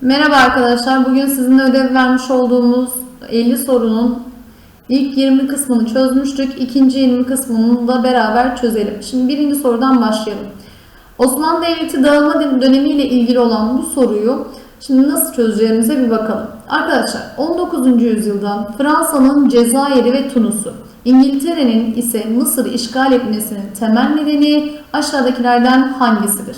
Merhaba arkadaşlar. Bugün sizinle ödev vermiş olduğumuz 50 sorunun ilk 20 kısmını çözmüştük. İkinci 20 kısmını da beraber çözelim. Şimdi birinci sorudan başlayalım. Osmanlı Devleti dağılma dönemiyle ilgili olan bu soruyu şimdi nasıl çözeceğimize bir bakalım. Arkadaşlar 19. yüzyılda Fransa'nın Cezayir'i ve Tunus'u, İngiltere'nin ise Mısır'ı işgal etmesinin temel nedeni aşağıdakilerden hangisidir?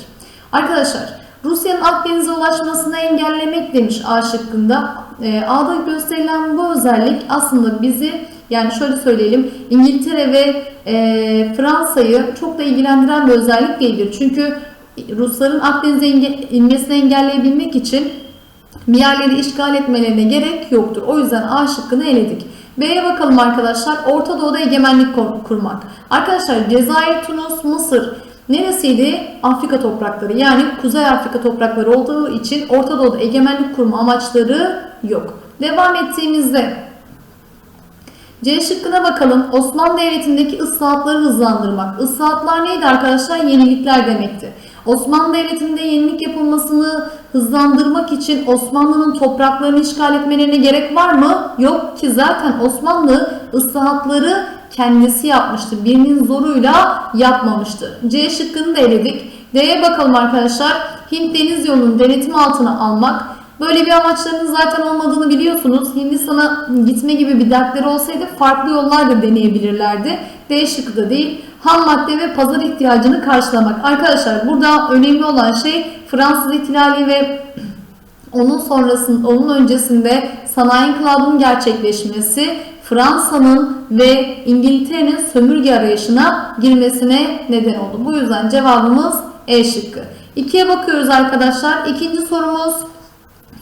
Arkadaşlar Rusya'nın Akdeniz'e ulaşmasını engellemek demiş A şıkkında. E, A'da gösterilen bu özellik aslında bizi yani şöyle söyleyelim İngiltere ve e, Fransa'yı çok da ilgilendiren bir özellik değildir. Çünkü Rusların Akdeniz'e inmesini engelleyebilmek için bir yerleri işgal etmelerine gerek yoktur. O yüzden A şıkkını eledik. B'ye bakalım arkadaşlar. Orta Doğu'da egemenlik kur- kurmak. Arkadaşlar Cezayir, Tunus, Mısır neresiydi? Afrika toprakları. Yani Kuzey Afrika toprakları olduğu için Orta Doğu'da egemenlik kurma amaçları yok. Devam ettiğimizde C şıkkına bakalım. Osmanlı Devleti'ndeki ıslahatları hızlandırmak. Islahatlar neydi arkadaşlar? Yenilikler demekti. Osmanlı Devleti'nde yenilik yapılmasını hızlandırmak için Osmanlı'nın topraklarını işgal etmelerine gerek var mı? Yok ki zaten Osmanlı ıslahatları kendisi yapmıştı. Birinin zoruyla yapmamıştı. C şıkkını da eledik. D'ye bakalım arkadaşlar. Hint Deniz Yolu'nun denetim altına almak. Böyle bir amaçlarının zaten olmadığını biliyorsunuz. Hindistan'a gitme gibi bir dertleri olsaydı farklı yollar da deneyebilirlerdi. D şıkkı da değil. Ham madde ve pazar ihtiyacını karşılamak. Arkadaşlar burada önemli olan şey Fransız ihtilali ve onun sonrasında, onun öncesinde sanayi inkılabının gerçekleşmesi, Fransa'nın ve İngiltere'nin sömürge arayışına girmesine neden oldu. Bu yüzden cevabımız E şıkkı. İkiye bakıyoruz arkadaşlar. İkinci sorumuz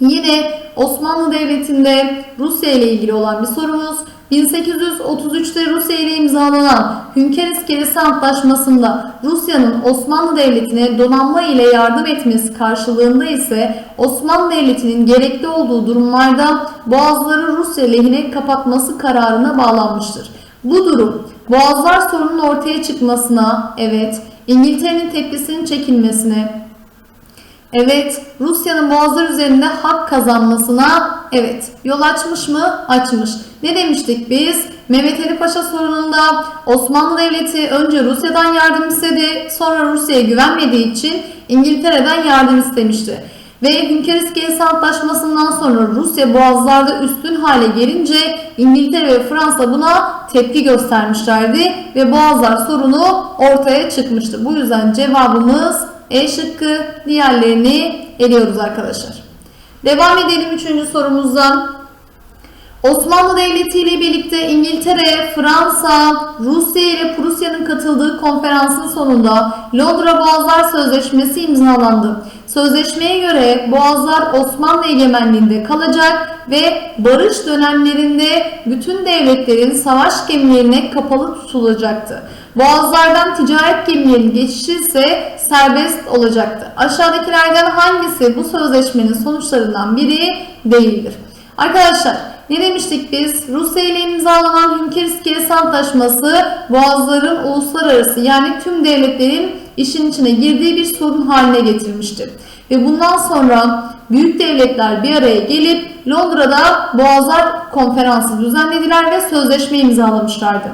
Yine Osmanlı Devleti'nde Rusya ile ilgili olan bir sorumuz. 1833'te Rusya ile imzalanan Hünkar İskelesi Antlaşması'nda Rusya'nın Osmanlı Devleti'ne donanma ile yardım etmesi karşılığında ise Osmanlı Devleti'nin gerekli olduğu durumlarda boğazları Rusya lehine kapatması kararına bağlanmıştır. Bu durum boğazlar sorunun ortaya çıkmasına, evet, İngiltere'nin tepkisinin çekilmesine, Evet, Rusya'nın boğazlar üzerinde hak kazanmasına evet yol açmış mı? Açmış. Ne demiştik biz? Mehmet Ali Paşa sorununda Osmanlı Devleti önce Rusya'dan yardım istedi, sonra Rusya'ya güvenmediği için İngiltere'den yardım istemişti. Ve Hünkar İskelesi Antlaşması'ndan sonra Rusya boğazlarda üstün hale gelince İngiltere ve Fransa buna tepki göstermişlerdi ve boğazlar sorunu ortaya çıkmıştı. Bu yüzden cevabımız e şıkkı diğerlerini eliyoruz arkadaşlar. Devam edelim üçüncü sorumuzdan. Osmanlı Devleti ile birlikte İngiltere, Fransa, Rusya ile Prusya'nın katıldığı konferansın sonunda Londra Boğazlar Sözleşmesi imzalandı. Sözleşmeye göre Boğazlar Osmanlı egemenliğinde kalacak ve barış dönemlerinde bütün devletlerin savaş gemilerine kapalı tutulacaktı. Boğazlardan ticaret gemilerinin geçişi ise serbest olacaktı. Aşağıdakilerden hangisi bu sözleşmenin sonuçlarından biri değildir? Arkadaşlar ne demiştik biz? Rusya ile imzalanan Hünkar İskelesi Antlaşması boğazların uluslararası yani tüm devletlerin işin içine girdiği bir sorun haline getirmişti. Ve bundan sonra büyük devletler bir araya gelip Londra'da Boğazlar Konferansı düzenlediler ve sözleşme imzalamışlardı.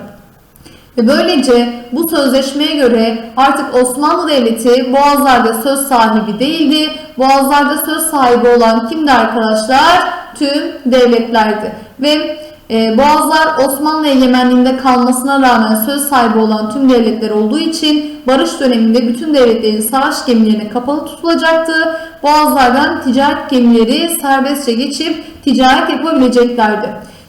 Ve böylece bu sözleşmeye göre artık Osmanlı Devleti Boğazlar'da söz sahibi değildi. Boğazlar'da söz sahibi olan kimdi arkadaşlar? Tüm devletlerdi. Ve e, Boğazlar Osmanlı egemenliğinde kalmasına rağmen söz sahibi olan tüm devletler olduğu için barış döneminde bütün devletlerin savaş gemilerine kapalı tutulacaktı. Boğazlardan ticaret gemileri serbestçe geçip ticaret yapabileceklerdi.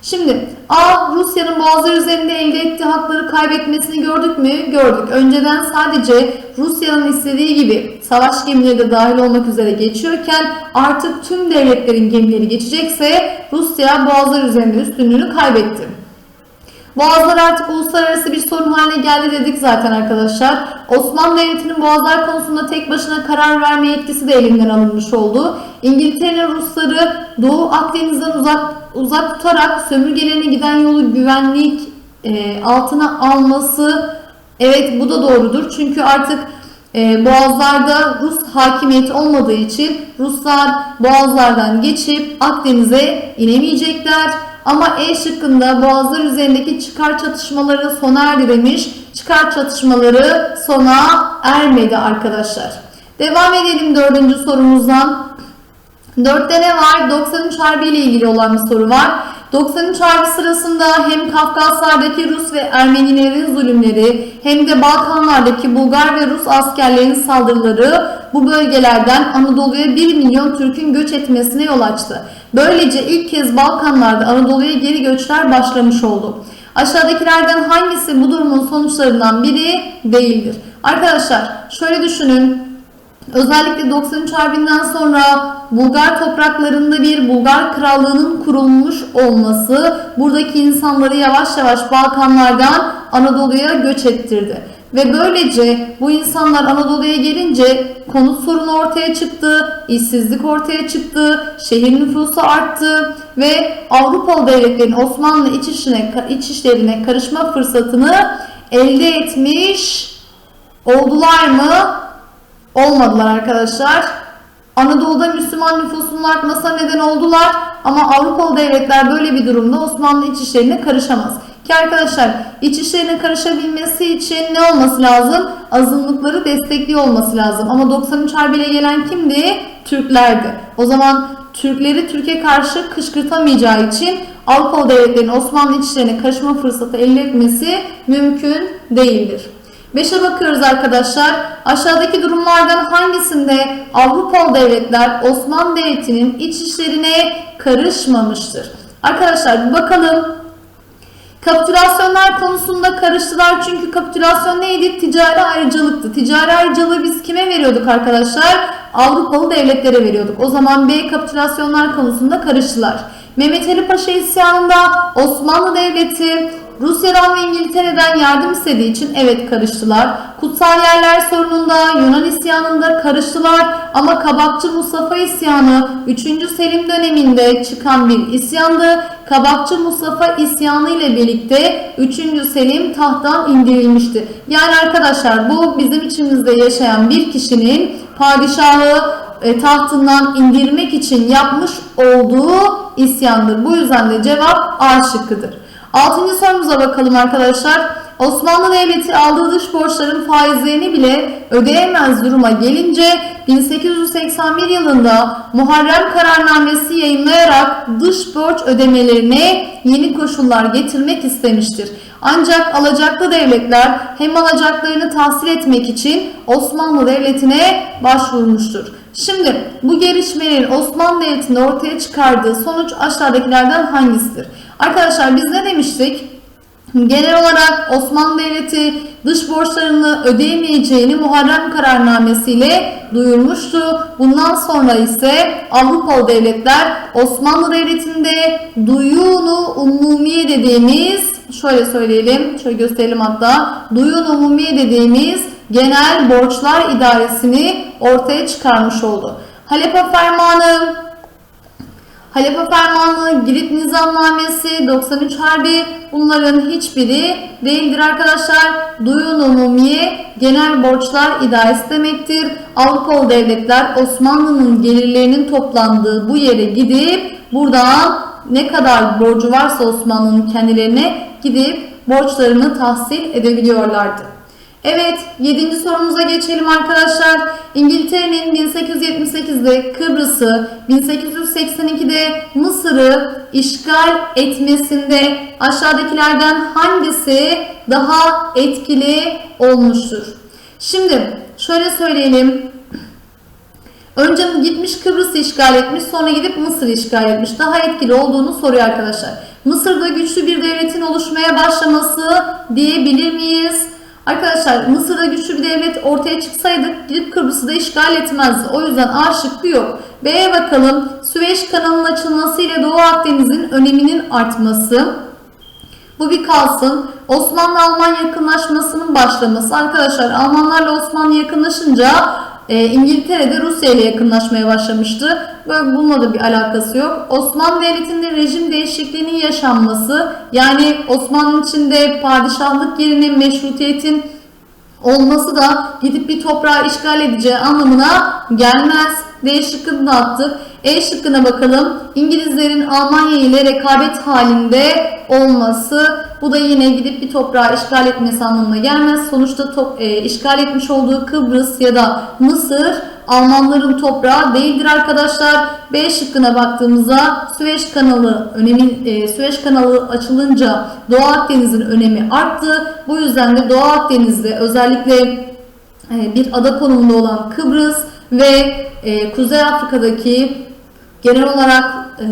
Şimdi A. Rusya'nın boğazlar üzerinde elde ettiği hakları kaybetmesini gördük mü? Gördük. Önceden sadece Rusya'nın istediği gibi savaş gemileri de dahil olmak üzere geçiyorken artık tüm devletlerin gemileri geçecekse Rusya boğazlar üzerinde üstünlüğünü kaybetti. Boğazlar artık uluslararası bir sorun haline geldi dedik zaten arkadaşlar. Osmanlı Devleti'nin boğazlar konusunda tek başına karar verme yetkisi de elinden alınmış oldu. İngiltere'nin Rusları Doğu Akdeniz'den uzak uzak tutarak sömürgelerine giden yolu güvenlik e, altına alması evet bu da doğrudur. Çünkü artık e, boğazlarda Rus hakimiyeti olmadığı için Ruslar boğazlardan geçip Akdeniz'e inemeyecekler. Ama E şıkkında boğazlar üzerindeki çıkar çatışmaları sona erdi demiş. Çıkar çatışmaları sona ermedi arkadaşlar. Devam edelim dördüncü sorumuzdan. Dörtte ne var? 93 Harbi ile ilgili olan bir soru var. 93 Harbi sırasında hem Kafkaslardaki Rus ve Ermenilerin zulümleri hem de Balkanlardaki Bulgar ve Rus askerlerinin saldırıları bu bölgelerden Anadolu'ya 1 milyon Türk'ün göç etmesine yol açtı. Böylece ilk kez Balkanlarda Anadolu'ya geri göçler başlamış oldu. Aşağıdakilerden hangisi bu durumun sonuçlarından biri değildir? Arkadaşlar şöyle düşünün. Özellikle 93 Harbi'nden sonra Bulgar topraklarında bir Bulgar krallığının kurulmuş olması buradaki insanları yavaş yavaş Balkanlardan Anadolu'ya göç ettirdi. Ve böylece bu insanlar Anadolu'ya gelince konut sorunu ortaya çıktı, işsizlik ortaya çıktı, şehir nüfusu arttı ve Avrupalı devletlerin Osmanlı iç, işine, iç işlerine karışma fırsatını elde etmiş oldular mı? olmadılar arkadaşlar. Anadolu'da Müslüman nüfusunun artmasına neden oldular ama Avrupalı devletler böyle bir durumda Osmanlı iç işlerine karışamaz. Ki arkadaşlar iç işlerine karışabilmesi için ne olması lazım? Azınlıkları destekliyor olması lazım. Ama 93 Harbi'yle gelen kimdi? Türklerdi. O zaman Türkleri Türkiye karşı kışkırtamayacağı için Avrupalı devletlerin Osmanlı iç işlerine karışma fırsatı elde etmesi mümkün değildir. 5'e bakıyoruz arkadaşlar. Aşağıdaki durumlardan hangisinde Avrupalı devletler Osmanlı Devleti'nin iç işlerine karışmamıştır? Arkadaşlar bakalım. Kapitülasyonlar konusunda karıştılar çünkü kapitülasyon neydi? Ticari ayrıcalıktı. Ticari ayrıcalığı biz kime veriyorduk arkadaşlar? Avrupalı devletlere veriyorduk. O zaman B kapitülasyonlar konusunda karıştılar. Mehmet Ali Paşa isyanında Osmanlı Devleti Rusya'dan ve İngiltere'den yardım istediği için evet karıştılar. Kutsal yerler sorununda Yunan isyanında karıştılar ama Kabakçı Mustafa isyanı 3. Selim döneminde çıkan bir isyandı. Kabakçı Mustafa isyanı ile birlikte 3. Selim tahttan indirilmişti. Yani arkadaşlar bu bizim içimizde yaşayan bir kişinin padişahı e, tahtından indirmek için yapmış olduğu isyandır. Bu yüzden de cevap A şıkkıdır. Altıncı sorumuza bakalım arkadaşlar. Osmanlı Devleti aldığı dış borçların faizlerini bile ödeyemez duruma gelince 1881 yılında Muharrem kararnamesi yayınlayarak dış borç ödemelerine yeni koşullar getirmek istemiştir. Ancak alacaklı devletler hem alacaklarını tahsil etmek için Osmanlı Devleti'ne başvurmuştur. Şimdi bu gelişmelerin Osmanlı Devleti'nde ortaya çıkardığı sonuç aşağıdakilerden hangisidir? Arkadaşlar biz ne demiştik? Genel olarak Osmanlı Devleti dış borçlarını ödeyemeyeceğini Muharrem kararnamesiyle duyurmuştu. Bundan sonra ise Avrupalı devletler Osmanlı Devleti'nde duyunu umumiye dediğimiz şöyle söyleyelim, şöyle gösterelim hatta duyun umumiye dediğimiz genel borçlar idaresini ortaya çıkarmış oldu. Halepa Fermanı Halepa Fermanı, Girit Nizamnamesi, 93 Harbi bunların hiçbiri değildir arkadaşlar. Duyun umumiye genel borçlar idaresi demektir. Avrupalı devletler Osmanlı'nın gelirlerinin toplandığı bu yere gidip buradan ne kadar borcu varsa Osmanlı'nın kendilerine gidip borçlarını tahsil edebiliyorlardı. Evet, 7. sorumuza geçelim arkadaşlar. İngiltere'nin 1878'de Kıbrıs'ı, 1882'de Mısır'ı işgal etmesinde aşağıdakilerden hangisi daha etkili olmuştur? Şimdi şöyle söyleyelim. Önce gitmiş Kıbrıs'ı işgal etmiş, sonra gidip Mısır'ı işgal etmiş. Daha etkili olduğunu soruyor arkadaşlar. Mısır'da güçlü bir devletin oluşmaya başlaması diyebilir miyiz? Arkadaşlar Mısır'da güçlü bir devlet ortaya çıksaydı gidip Kıbrıs'ı da işgal etmezdi. O yüzden A şıkkı yok. B'ye bakalım. Süveyş kanalının açılması ile Doğu Akdeniz'in öneminin artması. Bu bir kalsın. Osmanlı-Alman yakınlaşmasının başlaması. Arkadaşlar Almanlarla Osmanlı yakınlaşınca e, İngiltere'de Rusya ile yakınlaşmaya başlamıştı. Böyle bununla da bir alakası yok. Osmanlı Devleti'nde rejim değişikliğinin yaşanması yani Osmanlı içinde padişahlık yerine meşrutiyetin olması da gidip bir toprağı işgal edeceği anlamına gelmez. D şıkkını attık. E şıkkına bakalım. İngilizlerin Almanya ile rekabet halinde olması. Bu da yine gidip bir toprağı işgal etmesi anlamına gelmez. Sonuçta top, e, işgal etmiş olduğu Kıbrıs ya da Mısır Almanların toprağı değildir arkadaşlar. B şıkkına baktığımızda Süveyş kanalı önemi e, Süveyş kanalı açılınca Doğu Akdeniz'in önemi arttı. Bu yüzden de Doğu Akdeniz'de özellikle e, bir ada konumunda olan Kıbrıs ve e, Kuzey Afrika'daki genel olarak e,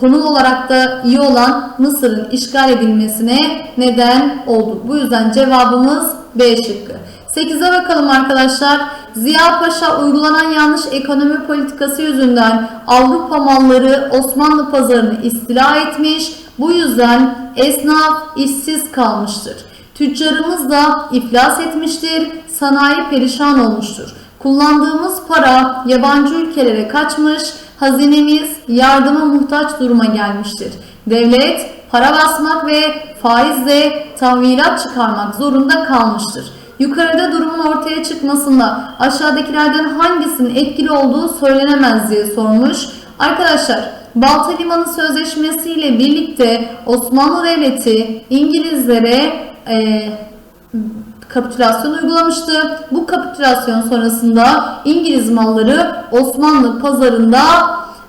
konum olarak da iyi olan Mısır'ın işgal edilmesine neden oldu. Bu yüzden cevabımız B şıkkı. 8'e bakalım arkadaşlar. Ziya Paşa uygulanan yanlış ekonomi politikası yüzünden Avrupa malları Osmanlı pazarını istila etmiş. Bu yüzden esnaf işsiz kalmıştır. Tüccarımız da iflas etmiştir. Sanayi perişan olmuştur. Kullandığımız para yabancı ülkelere kaçmış. Hazinemiz yardıma muhtaç duruma gelmiştir. Devlet para basmak ve faizle tahvilat çıkarmak zorunda kalmıştır. Yukarıda durumun ortaya çıkmasında aşağıdakilerden hangisinin etkili olduğu söylenemez diye sormuş. Arkadaşlar Balta Limanı Sözleşmesi ile birlikte Osmanlı Devleti İngilizlere e, kapitülasyon uygulamıştı. Bu kapitülasyon sonrasında İngiliz malları Osmanlı pazarında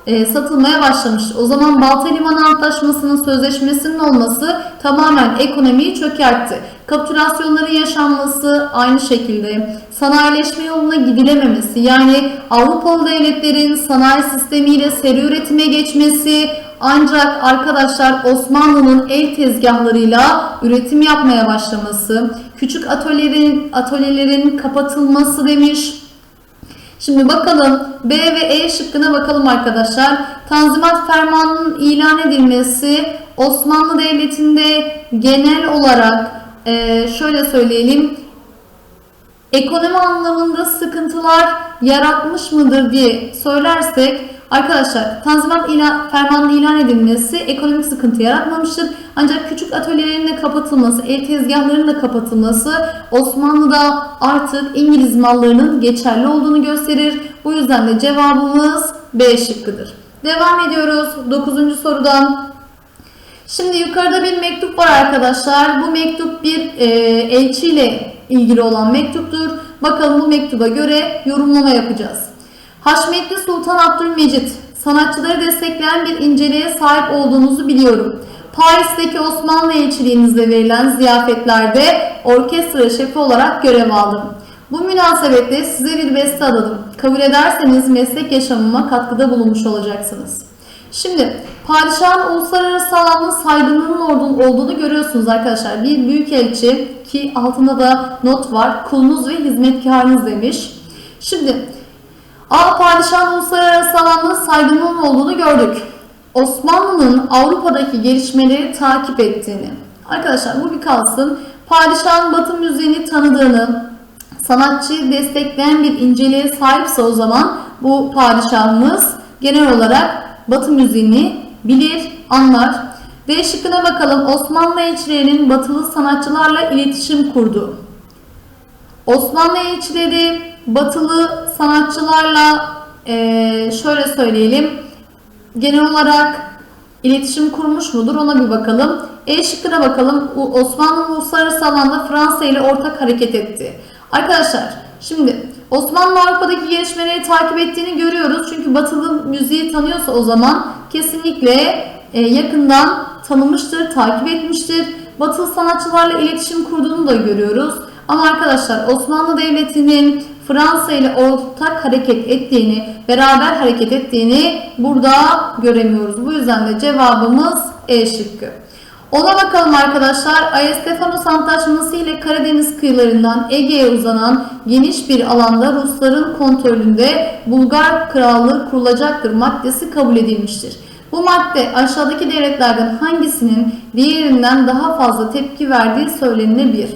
e, satılmaya başlamıştı. O zaman Balta Limanı Antlaşması'nın sözleşmesinin olması tamamen ekonomiyi çökertti. Kapitülasyonların yaşanması aynı şekilde sanayileşme yoluna gidilememesi yani Avrupalı devletlerin sanayi sistemiyle seri üretime geçmesi ancak arkadaşlar Osmanlı'nın el tezgahlarıyla üretim yapmaya başlaması, küçük atölyelerin, atölyelerin kapatılması demiş. Şimdi bakalım B ve E şıkkına bakalım arkadaşlar. Tanzimat Fermanı'nın ilan edilmesi Osmanlı Devleti'nde genel olarak e, şöyle söyleyelim ekonomi anlamında sıkıntılar yaratmış mıdır diye söylersek arkadaşlar Tanzimat ilan, fermanı ilan edilmesi ekonomik sıkıntı yaratmamıştır. Ancak küçük atölyelerin de kapatılması, el tezgahlarının da kapatılması Osmanlı'da artık İngiliz mallarının geçerli olduğunu gösterir. Bu yüzden de cevabımız B şıkkıdır. Devam ediyoruz 9. sorudan. Şimdi yukarıda bir mektup var arkadaşlar. Bu mektup bir e, elçiyle ilgili olan mektuptur. Bakalım bu mektuba göre yorumlama yapacağız. Haşmetli Sultan Abdülmecit, sanatçıları destekleyen bir inceliğe sahip olduğunuzu biliyorum. Paris'teki Osmanlı elçiliğinizde verilen ziyafetlerde orkestra şefi olarak görev aldım. Bu münasebetle size bir beste adadım. Kabul ederseniz meslek yaşamıma katkıda bulunmuş olacaksınız. Şimdi padişahın uluslararası alanda saygınlığının olduğunu görüyorsunuz arkadaşlar. Bir büyükelçi ki altında da not var. Kulunuz ve hizmetkarınız demiş. Şimdi A padişahın uluslararası alanda saygınlığının olduğunu gördük. Osmanlı'nın Avrupa'daki gelişmeleri takip ettiğini. Arkadaşlar bu bir kalsın. Padişahın Batı müziğini tanıdığını, sanatçıyı destekleyen bir inceliğe sahipse o zaman bu padişahımız genel olarak Batı müziğini bilir, anlar. D şıkkına bakalım. Osmanlı elçilerinin batılı sanatçılarla iletişim kurdu. Osmanlı elçileri batılı sanatçılarla ee, şöyle söyleyelim genel olarak iletişim kurmuş mudur ona bir bakalım. E şıkkına bakalım. Osmanlı uluslararası alanda Fransa ile ortak hareket etti. Arkadaşlar şimdi Osmanlı Avrupa'daki gelişmeleri takip ettiğini görüyoruz. Çünkü batılı müziği tanıyorsa o zaman kesinlikle e, yakından tanımıştır, takip etmiştir. Batılı sanatçılarla iletişim kurduğunu da görüyoruz. Ama arkadaşlar Osmanlı Devleti'nin Fransa ile ortak hareket ettiğini, beraber hareket ettiğini burada göremiyoruz. Bu yüzden de cevabımız E şıkkı. Ona bakalım arkadaşlar. Ayestefanos Antlaşması ile Karadeniz kıyılarından Ege'ye uzanan geniş bir alanda Rusların kontrolünde Bulgar Krallığı kurulacaktır maddesi kabul edilmiştir. Bu madde aşağıdaki devletlerden hangisinin diğerinden daha fazla tepki verdiği söylenilebilir.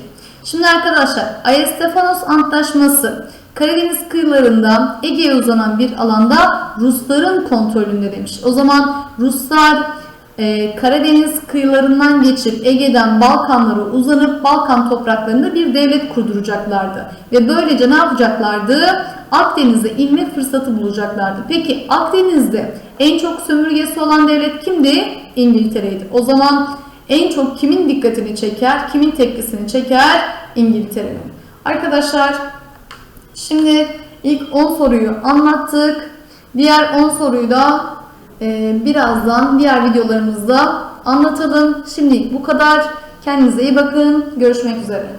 Şimdi arkadaşlar Ayestefanos Antlaşması Karadeniz kıyılarında Ege'ye uzanan bir alanda Rusların kontrolünde demiş. O zaman Ruslar e, Karadeniz kıyılarından geçip Ege'den Balkanlara uzanıp Balkan topraklarında bir devlet kurduracaklardı. Ve böylece ne yapacaklardı? Akdeniz'e inme fırsatı bulacaklardı. Peki Akdeniz'de en çok sömürgesi olan devlet kimdi? İngiltere'ydi. O zaman en çok kimin dikkatini çeker, kimin tepkisini çeker? İngiltere'nin. Arkadaşlar şimdi ilk 10 soruyu anlattık. Diğer 10 soruyu da e, birazdan diğer videolarımızda anlatalım. Şimdi bu kadar. Kendinize iyi bakın. Görüşmek üzere.